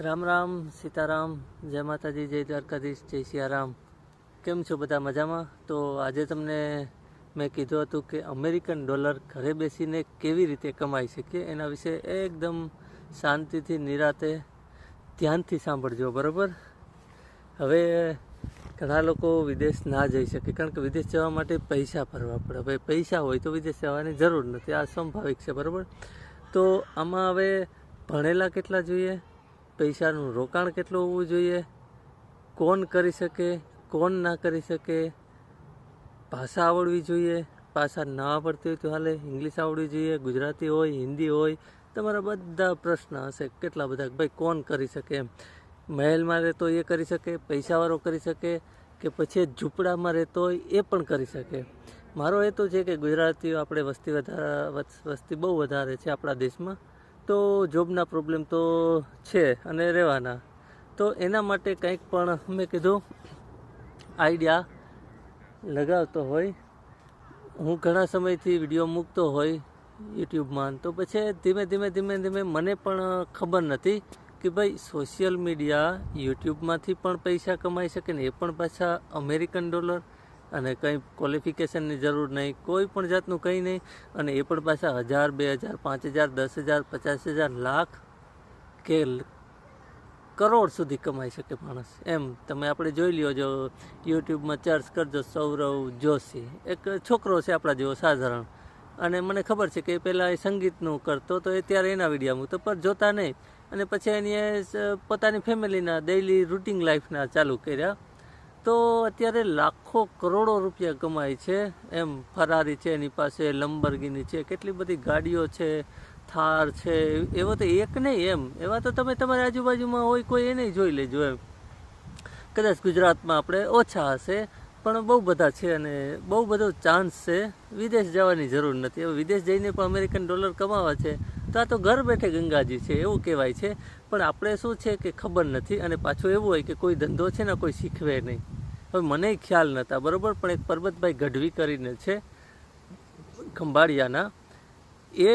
રામ રામ, સીતારામ, જય માતાજી, જય દ્વારકાધીશ, જય સિયારામ. કેમ છો બધા મજામાં? તો આજે તમને મેં કીધું હતું કે અમેરિકન ડોલર ઘરે બેસીને કેવી રીતે કમાઈ શકીએ એના વિશે એકદમ શાંતિથી, નિરાતે ધ્યાનથી સાંભળજો, બરાબર? હવે ઘણા લોકો વિદેશ ના જઈ શકે, કારણ કે વિદેશ જવા માટે પૈસા ભરવા પડે. હવે પૈસા હોય તો વિદેશ જવાની જરૂર નથી, આ સ્વાભાવિક છે, બરાબર? તો આમાં હવે ભણેલા કેટલા જોઈએ? પૈસાનું રોકાણ કેટલું હોવું જોઈએ? કોણ કરી શકે? કોણ ના કરી શકે? ભાષા આવડવી જોઈએ? ભાષા ના આવડતી હોય તો હાલે, ઇંગ્લિશ આવડવી જોઈએ, ગુજરાતી હોય, હિન્દી હોય, તમારા બધા પ્રશ્ન હશે. કેટલા બધા? ભાઈ, કોણ કરી શકે એમ? મહેલમાં રહેતો એ કરી શકે, પૈસાવાળો કરી શકે, કે પછી ઝૂંપડામાં રહેતો હોય એ પણ કરી શકે. મારો હેતુ છે કે ગુજરાતીઓ આપણે વસ્તી વધારા વસ્તી બહુ વધારે છે આપણા દેશમાં. તો જોબના પ્રોબ્લેમ તો છે અને રહેવાના. તો એના માટે કંઈક પણ મેં કીધું આઈડિયા લગાવતો હોય. હું ઘણા સમયથી વીડિયો મૂકતો હોય યુટ્યુબમાં. તો પછી ધીમે ધીમે ધીમે ધીમે મને પણ ખબર નથી કે ભાઈ સોશિયલ મીડિયા યુટ્યુબમાંથી પણ પૈસા કમાઈ શકે ને એ પણ પાછા અમેરિકન ડોલર અને કંઈ ક્વોલિફિકેશનની જરૂર નહીં, કોઈ પણ જાતનું કંઈ નહીં. અને એ પણ પાછા હજાર, બે હજાર, પાંચ હજાર, દસ હજાર, પચાસ હજાર, લાખ કે કરોડ સુધી કમાઈ શકે માણસ. એમ તમે આપણે જોઈ લ્યો, જો યુટ્યુબમાં સર્ચ કરજો સૌરવ જોશી. એક છોકરો છે આપણા જેવો સાધારણ. અને મને ખબર છે કે એ પહેલાં એ સંગીતનું કરતો તો એ ત્યારે એના વિડીયા મૂકતો, પણ જોતા નહીં. અને પછી એની પોતાની ફેમિલીના ડેઇલી રૂટિન લાઈફના ચાલુ કર્યા. તો અત્યારે લાખો કરોડો રૂપિયા કમાય છે. એમ ફરારી છે, એની પાસે લંબરગીની છે, કેટલી બધી ગાડીઓ છે, થાર છે, એવો તો એક નહીં એમ. એવા તો તમે તમારી આજુબાજુમાં હોય કોઈ એને જોઈ લેજો એમ. કદાચ ગુજરાતમાં આપણે ઓછા હશે, પણ બહુ બધા છે અને બહુ બધો ચાન્સ છે. વિદેશ જવાની જરૂર નથી. હવે વિદેશ જઈને પણ અમેરિકન ડોલર કમાવા છે, તો આ તો ઘર બેઠે ગંગાજી છે, એવું કહેવાય છે. પણ આપણે શું છે કે ખબર નથી અને પાછું એવું હોય કે કોઈ ધંધો છે ને કોઈ શીખવે નહીં. હવે મને ખ્યાલ નહોતા બરાબર? પણ એક પરબતભાઈ ગઢવી કરીને છે, ખંભાળિયાના. એ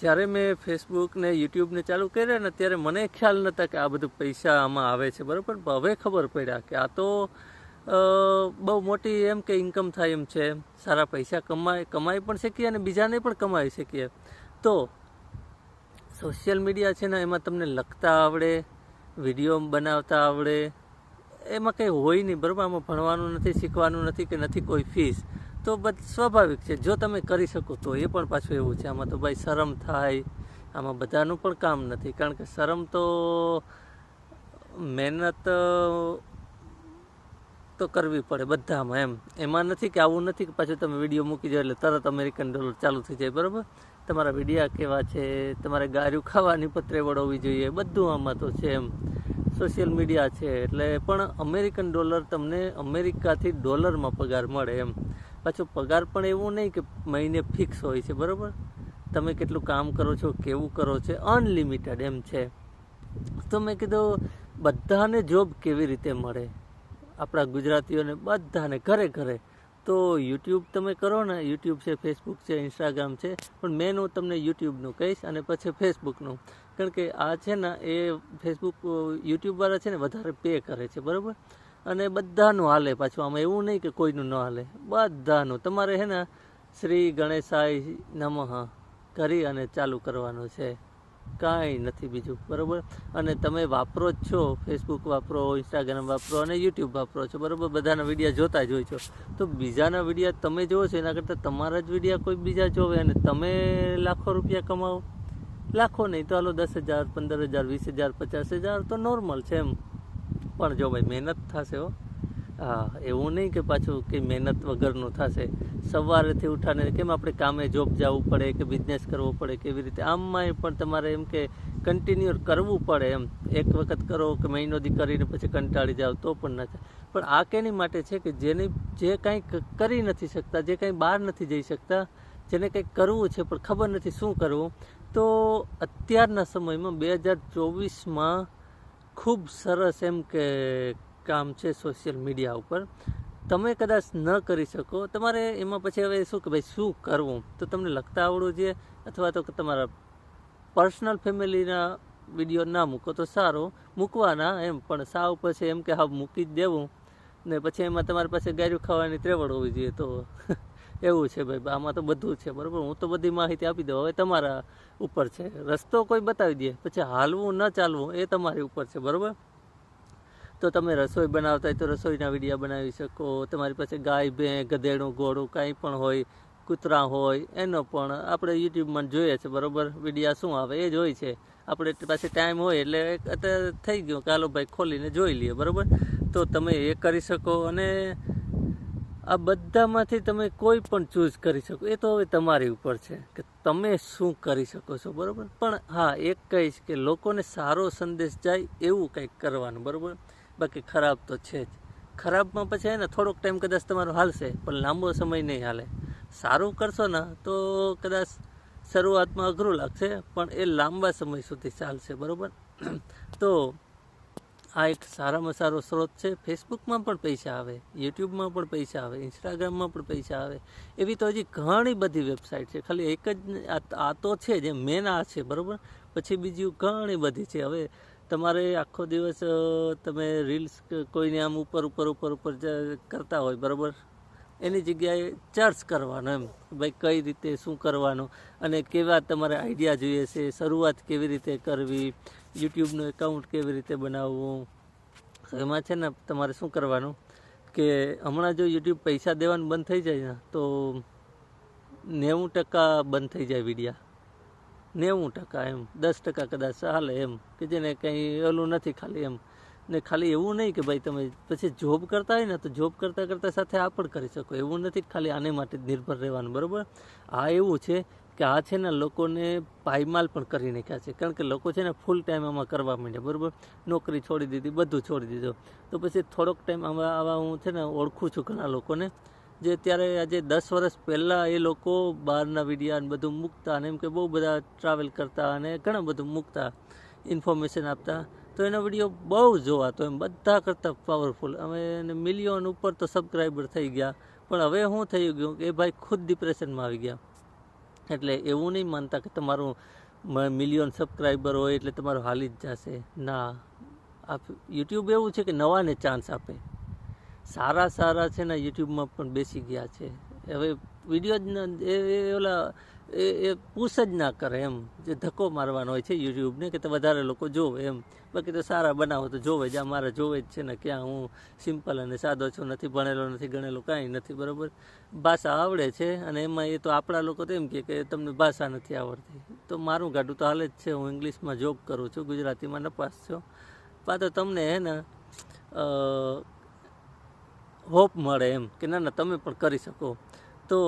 જ્યારે મેં ફેસબુક ને યુટ્યુબને ચાલુ કર્યા ને ત્યારે મને ખ્યાલ નહોતા કે આ બધું પૈસા આમાં આવે છે, બરાબર? પણ હવે ખબર પડ્યા કે આ તો બહુ મોટી એમ કે ઇન્કમ થાય એમ છે. સારા પૈસા કમાય કમાઈ પણ શકીએ અને બીજાને પણ કમાઈ શકીએ. તો સોશિયલ મીડિયા છે ને, એમાં તમને લખતા આવડે વીડિયો બનાવતા આવડે એમાં કંઈ હોય નહીં, બરાબર? આમાં ભણવાનું નથી, શીખવાનું નથી કે નથી કોઈ ફીસ તો બધ, સ્વાભાવિક છે. જો તમે કરી શકો તો એ પણ પાછું એવું છે. આમાં તો ભાઈ શરમ થાય. આમાં બધાનું પણ કામ નથી. કારણ કે શરમ તો, મહેનત, તો કરવી પડે બધામાં એમ. એમાં નથી કે આવું નથી કે પાછું તમે વીડિયો મૂકી જાઓ એટલે તરત અમેરિકન ડોલર ચાલુ થઈ જાય, બરાબર? તમારા વિડીયા કેવા છે? તમારે ગાર્યું ખાવાની પત્રે વળવવી જોઈએ. બધું આમાં તો છે એમ. સોશિયલ મીડિયા છે એટલે પણ અમેરિકન ડોલર તમને અમેરિકાથી ડોલરમાં પગાર મળે એમ. પાછો પગાર પણ એવું નહીં કે મહિને ફિક્સ હોય છે, બરાબર? તમે કેટલું કામ કરો છો, કેવું કરો છો, અનલિમિટેડ એમ છે. તો મેં કીધું, બધાને જોબ કેવી રીતે મળે? આપણા ગુજરાતીઓને બધાને, ઘરે ઘરે. તો યુટ્યુબ તમે કરો ને, યુટ્યુબ છે, ફેસબુક છે, ઇન્સ્ટાગ્રામ છે, પણ મેન હું તમને યુટ્યુબનું કહીશ અને પછી ફેસબુકનું કારણ કે આ છે ને એ ફેસબુક યુટ્યુબવાળા છે ને વધારે પે કરે છે, બરાબર? અને બધાનું હાલે પાછું. આમાં એવું નહીં કે કોઈનું ન હાલે. બધાનું. તમારે છે ને શ્રી ગણેશાય નમઃ કરી અને ચાલુ કરવાનું છે. કાંઈ નથી બીજું, બરાબર? અને તમે વાપરો જ છો ફેસબુક વાપરો ઇન્સ્ટાગ્રામ વાપરો અને યુટ્યુબ વાપરો છો, બરાબર? બધાના વિડીયા જોતા જ હોય છો. તો બીજાના વિડીયા તમે જોવો છો, એના કરતાં તમારા જ વિડીયા કોઈ બીજા જોવે અને તમે લાખો રૂપિયા કમાવો? લાખો નહીં તો હાલો દસ હજાર, પંદર હજાર, વીસ હજાર, પચાસ હજાર તો નોર્મલ છે એમ. પણ જો ભાઈ મહેનત થશે હો. હા, એવું નહીં કે પાછું કે મહેનત વગરનું થશે. સવારેથી ઉઠાને કેમ આપણે કામે જોબ જવું પડે કે બિઝનેસ કરવો પડે કેવી રીતે? આમાંય પણ તમારે એમ કે કન્ટિન્યુ કરવું પડે એમ. એક વખત કરો કે મહિનો દી કરીને પછી કંટાળી જાઓ તો પણ ના થાય. પણ આ કેની માટે છે કે જેની જે કાંઈ કરી નથી શકતા, જે કાંઈ બહાર નથી જઈ શકતા, જેને કંઈક કરવું છે પણ ખબર નથી શું કરવું તો અત્યારના સમયમાં બે હજાર ચોવીસમાં ખૂબ સરસ એમ કે કામ છે સોશિયલ મીડિયા ઉપર. તમે કદાચ ન કરી શકો. તમારે એમાં પછી હવે શું કે ભાઈ શું કરવું? તો તમને લખતા આવડવું જોઈએ અથવા તો તમારા પર્સનલ ફેમિલીના વીડિયો ના મૂકો તો સારો. મૂકવાના એમ, પણ સાવ પછી એમ કે હા, મૂકી જ દેવું. ને પછી એમાં તમારી પાસે ગાયું ખાવાની ત્રેવડ હોવી જોઈએ તો. એવું છે ભાઈ, આમાં તો બધું છે, બરાબર? હું તો બધી માહિતી આપી દઉં. હવે તમારા ઉપર છે. રસ્તો કોઈ બતાવી દે, પછી હાલવું ન ચાલવું એ તમારી ઉપર છે, બરાબર? તો તમે રસોઈ બનાવતા હોય તો રસોઈના વિડીયા બનાવી શકો. તમારી પાસે ગાય ભે ગધેડું, ઘોડું કાંઈ પણ હોય, કૂતરા હોય, એનો પણ આપણે યુટ્યુબમાં જોઈએ છે, બરાબર? વિડીયા શું આવે એ જ હોય છે. આપણે પાસે ટાઈમ હોય એટલે અત્યારે થઈ ગયું કે હાલો ભાઈ ખોલીને જોઈ લઈએ, બરાબર? તો તમે એ કરી શકો અને આ બધામાંથી તમે કોઈ પણ ચૂઝ કરી શકો. એ તો હવે તમારી ઉપર છે કે તમે શું કરી શકો છો, બરાબર? પણ હા, એક કહીશ કે લોકોને સારો સંદેશ જાય એવું કંઈક કરવાનું, બરાબર? બાકી ખરાબ તો છે જ. ખરાબમાં પછી હે ને, થોડોક ટાઈમ કદાચ તમારો હાલશે, પણ લાંબો સમય નહીં હાલે. સારું કરશો ને, તો કદાચ શરૂઆતમાં અઘરું લાગશે, પણ એ લાંબા સમય સુધી ચાલશે, બરાબર? તો આ એક સારામાં સારો સ્ત્રોત છે. ફેસબુકમાં પણ પૈસા આવે યુટ્યુબમાં પણ પૈસા આવે ઇન્સ્ટાગ્રામમાં પણ પૈસા આવે. એવી તો હજી ઘણી બધી વેબસાઇટ છે. ખાલી એક જ આ તો છે જે મેન આ છે, બરાબર? પછી બીજી ઘણી બધી છે. હવે તમારે આખો દિવસ તમે રીલ્સ કોઈને આમ ઉપર ઉપર ઉપર ઉપર કરતા હોય, બરાબર? એની જગ્યાએ ચર્ચ કરવાનો એમ. ભાઈ, કઈ રીતે, શું કરવાનું અને કેવા તમારે આઈડિયા જોઈએ છે? શરૂઆત કેવી રીતે કરવી? યુટ્યુબનું એકાઉન્ટ કેવી રીતે બનાવવું? એમાં છે ને તમારે શું કરવાનું? કે હમણાં જો યુટ્યુબ પૈસા દેવાનું બંધ થઈ જાય ને, તો નેવું ટકા બંધ થઈ જાય વિડીયા. નેવું ટકા એમ. દસ ટકા કદાચ હાલે એમ. કે જેને કંઈ ઓલું નથી ખાલી એમ. ને ખાલી એવું નહીં કે ભાઈ તમે પછી જોબ કરતા હોય ને તો જોબ કરતાં કરતાં સાથે આ પણ કરી શકો. એવું નથી ખાલી આને માટે નિર્ભર રહેવાનું, બરાબર? આ એવું છે કે આ છે ને લોકોને પાયમાલ પણ કરી નાખ્યા છે. કારણ કે લોકો છે ને ફૂલ ટાઈમ આમાં કરવા માંડ્યા, બરાબર? નોકરી છોડી દીધી, બધું છોડી દીધું. તો પછી થોડોક ટાઈમ આવા આવા હું છે ને ઓળખું છું ઘણા લોકોને, જે ત્યારે આજે દસ વર્ષ પહેલાં એ લોકો બહારના વિડીયા ને બધું મૂકતા અને એમ કે બહુ બધા ટ્રાવેલ કરતા અને ઘણું બધું મૂકતા ઇન્ફોર્મેશન આપતા. તો એનો વીડિયો બહુ જોવાતો એમ બધા કરતાં પાવરફુલ હવે એને મિલિયન ઉપર તો સબસ્ક્રાઈબર થઈ ગયા, પણ હવે શું થઈ ગયું કે એ ભાઈ ખુદ ડિપ્રેશનમાં આવી ગયા. એટલે એવું નહીં માનતા કે તમારું મિલિયન સબસ્ક્રાઈબર હોય એટલે તમારું હાલી જ જશે. ના, આ યુટ્યુબ એવું છે કે નવાને ચાન્સ આપે. સારા સારા છે ને યુટ્યુબમાં પણ બેસી ગયા છે. હવે વીડિયો જ એ ઓલા એ એ પૂછ જ ના કરે એમ. જે ધક્કો મારવાનો હોય છે યુટ્યુબને કે તો વધારે લોકો જોવે એમ. બાકી તો સારા બનાવો તો જોવે જ. આ મારે જોવે જ છે ને ક્યાં હું સિમ્પલ અને સાદો છું, નથી ભણેલો, નથી ગણેલો, કાંઈ નથી, બરાબર? ભાષા આવડે છે અને એમાં એ તો આપણા લોકો તો એમ કહે કે તમને ભાષા નથી આવડતી. તો મારું ગાડું તો હાલે જ છે. હું ઇંગ્લિશમાં જોબ કરું છું, ગુજરાતીમાં નપાસ છું. પા તો તમને હે ને હોપ મળે એમ કે ના ના, તમે પણ કરી શકો. તો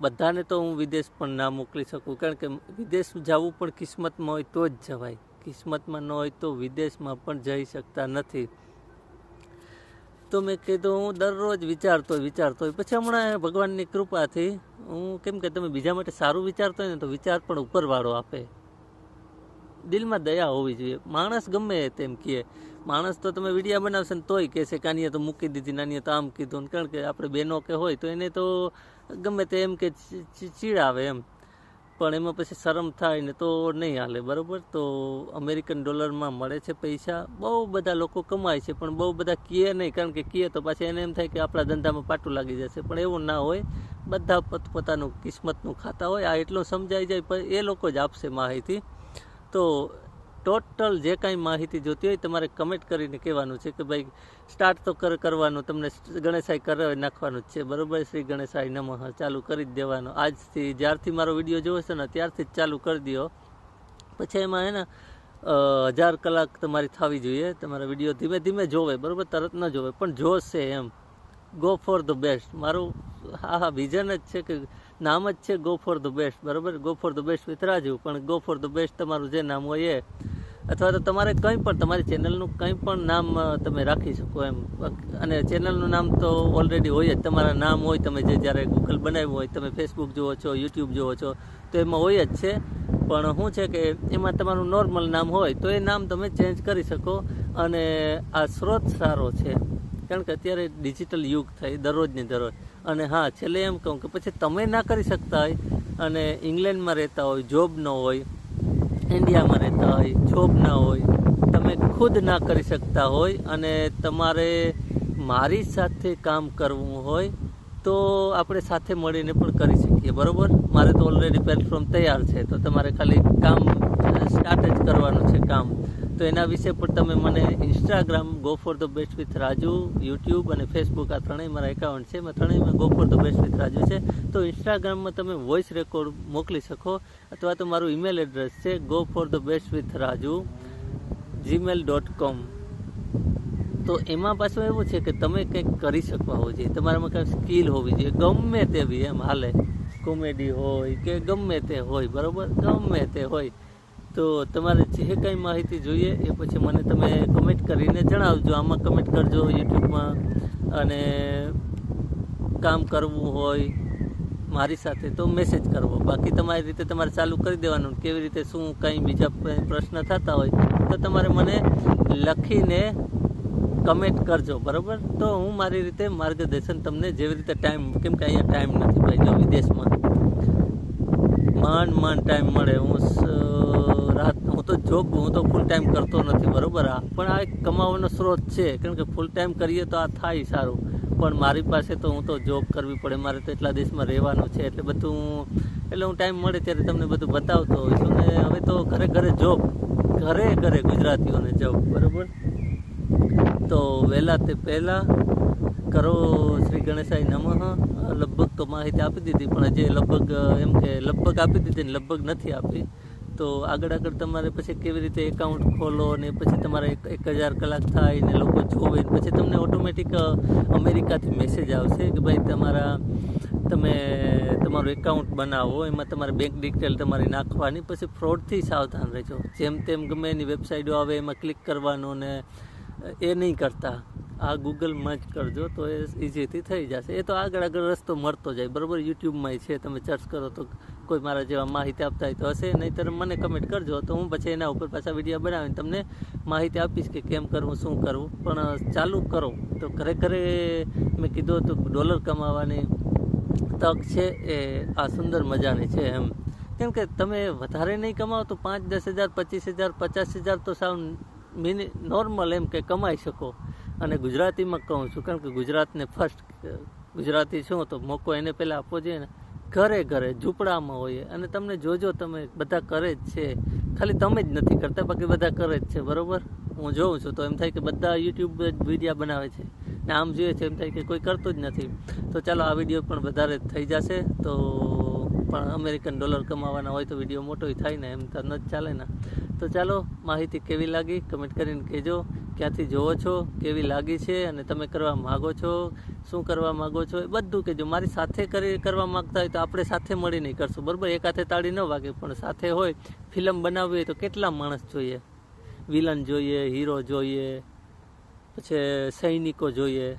બધાને તો હું વિદેશ પણ ના મોકલી શકું, કારણ કે વિદેશ જવું પણ કિસ્મતમાં હોય તો જ જવાય. કિસ્મતમાં ન હોય તો વિદેશમાં પણ જઈ શકતા નથી. તો મેં કીધું, હું દરરોજ વિચારતો વિચારતો હોય. પછી હમણાં ભગવાનની કૃપાથી હું કેમ કે તમે બીજા માટે સારું વિચારતો હોય ને તો વિચાર પણ ઉપરવાળો આપે. દિલમાં દયા હોવી જોઈએ. માણસ ગમે તેમ કહે. માણસ તો તમે વિડીયા બનાવશે ને તોય કહેશે કે આની તો મૂકી દીધી નાની તો આમ કીધું ને, કારણ કે આપણે બહેનો કે હોય તો એને તો ગમે તે એમ કે ચીડાવે એમ. પણ એમાં પછી શરમ થાય ને તો નહીં હાલે, બરાબર? તો અમેરિકન ડોલરમાં મળે છે પૈસા. બહુ બધા લોકો કમાય છે, પણ બહુ બધા કીએ નહીં, કારણ કે કીએ તો પાછી એને એમ થાય કે આપણા ધંધામાં પાટું લાગી જશે. પણ એવું ના હોય. બધા પોતપોતાનું કિસ્મતનું ખાતા હોય. આ એટલું સમજાઈ જાય, પણ એ લોકો જ આપશે માહિતી. તો ટોટલ જે કાંઈ માહિતી જોતી હોય તમારે કમેન્ટ કરીને કહેવાનું છે કે ભાઈ સ્ટાર્ટ તો કર, કરવાનું, તમને ગણેશાઈ કરાવી નાખવાનું જ છે. બરાબર? શ્રી ગણેશાઈ નમઃ. ચાલુ કરી જ દેવાનું. આજથી, જ્યારથી મારો વીડિયો જોવો છે ને, ત્યારથી જ ચાલુ કરી દો પછી એમાં હે ને હજાર કલાક તમારી થવી જોઈએ. તમારા વીડિયો ધીમે ધીમે જોવે, બરાબર? તરત ન જોવે. પણ જોશે એમ. ગો ફોર ધ બેસ્ટ મારું, હા હા વિઝન જ છે કે નામ જ છે ગો ફોર ધ બેસ્ટ બરાબર? Go for the best with પણ ગો ફોર ધ બેસ્ટ તમારું જે નામ હોય એ. અથવા તો તમારે કંઈ પણ, તમારી ચેનલનું કંઈ પણ નામ તમે રાખી શકો એમ. અને ચેનલનું નામ તો ઓલરેડી હોય જ. તમારા નામ હોય, તમે જે જ્યારે ગૂગલ બનાવ્યું હોય, તમે ફેસબુક જુઓ છો યુટ્યુબ જુઓ છો, તો એમાં હોય જ છે. પણ શું છે કે એમાં તમારું નોર્મલ નામ હોય, તો એ નામ તમે ચેન્જ કરી શકો. અને આ સ્ત્રોત સારો છે. કારણ કે અત્યારે ડિજિટલ યુગ થઈ દરરોજની દરરોજ. અને હા, છેલ્લે એમ કહું કે પછી તમે ના કરી શકતા હોય અને ઇંગ્લેન્ડમાં રહેતા હોય, જોબ ન હોય, ઇન્ડિયામાં રહેતા હોય, જોબ ના હોય, તમે ખુદ ના કરી શકતા હોય અને તમારે મારી સાથે કામ કરવું હોય તો આપણે સાથે મળીને પણ કરી શકીએ, બરાબર? મારે તો ઓલરેડી પ્લેટફોર્મ તૈયાર છે, તો તમારે ખાલી કામ સ્ટાર્ટ જ કરવાનું છે કામ. તો એના વિશે પણ તમે મને Instagram go for the best with Raju YouTube અને ફેસબુક આ ત્રણેય મારા એકાઉન્ટ છે. એમાં ત્રણેયમાં go for the best with Raju છે. તો ઇન્સ્ટાગ્રામમાં તમે વોઇસ રેકોર્ડ મોકલી શકો. અથવા તો મારું ઈમેલ એડ્રેસ છે go for the best with Raju Gmail dot com તો એમાં પાછું એવું છે કે તમે કંઈક કરી શકવા હોવો જોઈએ. તમારામાં કંઈક સ્કિલ હોવી જોઈએ. ગમે તેવી એમ હાલે. કોમેડી હોય કે ગમે તે હોય, બરાબર? ગમે તે હોય. તો તમારે જે કંઈ માહિતી જોઈએ એ પછી મને તમે કમેન્ટ કરીને જણાવજો. આમાં કમેન્ટ કરજો યુટ્યુબમાં અને કામ કરવું હોય મારી સાથે તો મેસેજ કરવો. બાકી તમારી રીતે તમારે ચાલુ કરી દેવાનું કેવી રીતે શું કંઈ બીજા પ્રશ્ન થતા હોય તો તમારે મને લખીને કમેન્ટ કરજો, બરાબર? તો હું મારી રીતે માર્ગદર્શન તમને જેવી રીતે ટાઈમ કેમ કે અહીંયા ટાઈમ નથી ભાઈ, જો વિદેશમાં. માંડ માંડ ટાઈમ મળે. હું હું તો જોબ હું તો ફૂલ ટાઈમ કરતો નથી, બરોબર આ? પણ આ એક કમાવાનો સ્ત્રોત છે. કેમ કે ફૂલ ટાઈમ કરીએ તો આ થાય સારું. પણ મારી પાસે તો હું તો જોબ કરવી પડે. મારે તો એટલા દેશમાં રહેવાનું છે. એટલે બધું એટલે હું ટાઈમ મળે ત્યારે તમને બધું બતાવતો હોઉં છું હવે તો ઘરે ઘરે જોબ ઘરે ઘરે ગુજરાતીઓને જોબ બરાબર? તો વહેલા તે પહેલાં કરો શ્રી ગણેશાય નમઃ. લગભગ તો માહિતી આપી દીધી, પણ હજી લગભગ, એમ કે લગભગ આપી દીધી ને લગભગ નથી આપી. તો આગળ આગળ તમારે પછી કેવી રીતે એકાઉન્ટ ખોલો ને પછી તમારે એક હજાર કલાક થાય ને લોકો જોવે પછી તમને ઓટોમેટિક અમેરિકાથી મેસેજ આવશે કે ભાઈ તમારા, તમે તમારું એકાઉન્ટ બનાવો, એમાં તમારે બેંક ડિટેલ તમારી નાખવાની, પછી ફ્રોડથી સાવધાન રહેજો. જેમ તેમ ગમે એની વેબસાઇટો આવે, એમાં ક્લિક કરવાનું ને એ નહીં કરતા. આ ગૂગલમાં જ કરજો તો એ ઇઝીથી થઈ જશે. એ તો આગળ આગળ રસ્તો મળતો જાય. બરાબર? યુટ્યુબમાં છે. તમે સર્ચ કરો તો કોઈ મારા જેવા માહિતી આપતા હોય તો હશે. નહીંતર મને કમેન્ટ કરજો. તો હું પછી એના ઉપર પાછા વીડિયો બનાવીને તમને માહિતી આપીશ કે કેમ કરવું, શું કરવું. પણ ચાલુ કરો. તો ઘરે ઘરે મેં કીધું હતું ડોલર કમાવાની તક છે એ આ સુંદર મજાની છે એમ. કેમ કે તમે વધારે નહીં કમાવો તો પાંચ દસ હજાર, પચીસ હજાર, પચાસ હજાર તો સાવ મિનિ નોર્મલ એમ કે કમાઈ શકો. અને ગુજરાતીમાં કહું છું, કારણ કે ગુજરાતને ફર્સ્ટ ગુજરાતી શું તો મોકો એને પહેલાં આપવો જોઈએ ને. ઘરે ઘરે, ઝૂંપડામાં હોઈએ. અને તમને જોજો, તમે બધા કરે જ છે. ખાલી તમે જ નથી કરતા, બાકી બધા કરે જ છે. બરાબર? હું જોઉં છું. તો એમ થાય કે બધા યુટ્યુબ વિડીયા બનાવે છે. ને આમ જોઈએ છે, એમ થાય કે કોઈ કરતું જ નથી. તો ચાલો, આ વીડિયો પણ વધારે થઈ જશે. તો પણ અમેરિકન ડોલર કમાવાના હોય તો વીડિયો મોટો થાય ને, એમ તો ન જ ચાલે ને. તો ચાલો માહિતી કેવી લાગી? કમેન્ટ કરીને કહેજો. ક્યાંથી જોવો છો? કેવી લાગી છે? અને તમે કરવા માગો છો? શું કરવા માગો છો? એ બધું કહેજો. મારી સાથે કરી કરવા માગતા હોય તો આપણે સાથે મળીને કરશું. બરાબર? એક હાથે તાળી ન વાગે, પણ સાથે હોય, ફિલ્મ બનાવવી હોય તો કેટલા માણસ જોઈએ? વિલન જોઈએ હીરો જોઈએ, પછી સૈનિકો જોઈએ.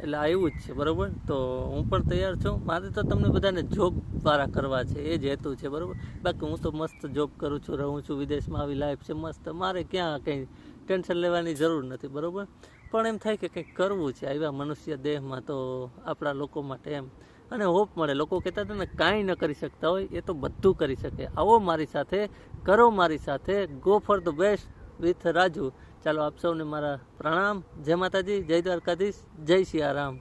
એટલે આવ્યું જ છે, બરાબર? તો હું પણ તૈયાર છું. મારે તો તમને બધાને જોબ વાળા કરવા છે, એ જ હેતુ છે, બરાબર? બાકી હું તો મસ્ત જોબ કરું છું, રહું છું, વિદેશમાં આવી લાઈફ છે, મસ્ત. મારે ક્યાં કંઈ ટેન્શન લેવાની જરૂર નથી, બરાબર? પણ એમ થાય કે કંઈક કરવું છે, આવ્યા મનુષ્ય દેહમાં તો આપણા લોકો માટે એમ. અને હોપ મળે. લોકો કહેતા હતા ને, કાંઈ ન કરી શકતા હોય, એ તો બધું કરી શકે. આવો મારી સાથે, કરો મારી સાથે. Go for the best with Raju. ચાલો આપ સૌને મારા પ્રણામ. જય માતાજી જય દ્વારકાધીશ જય સિયારામ.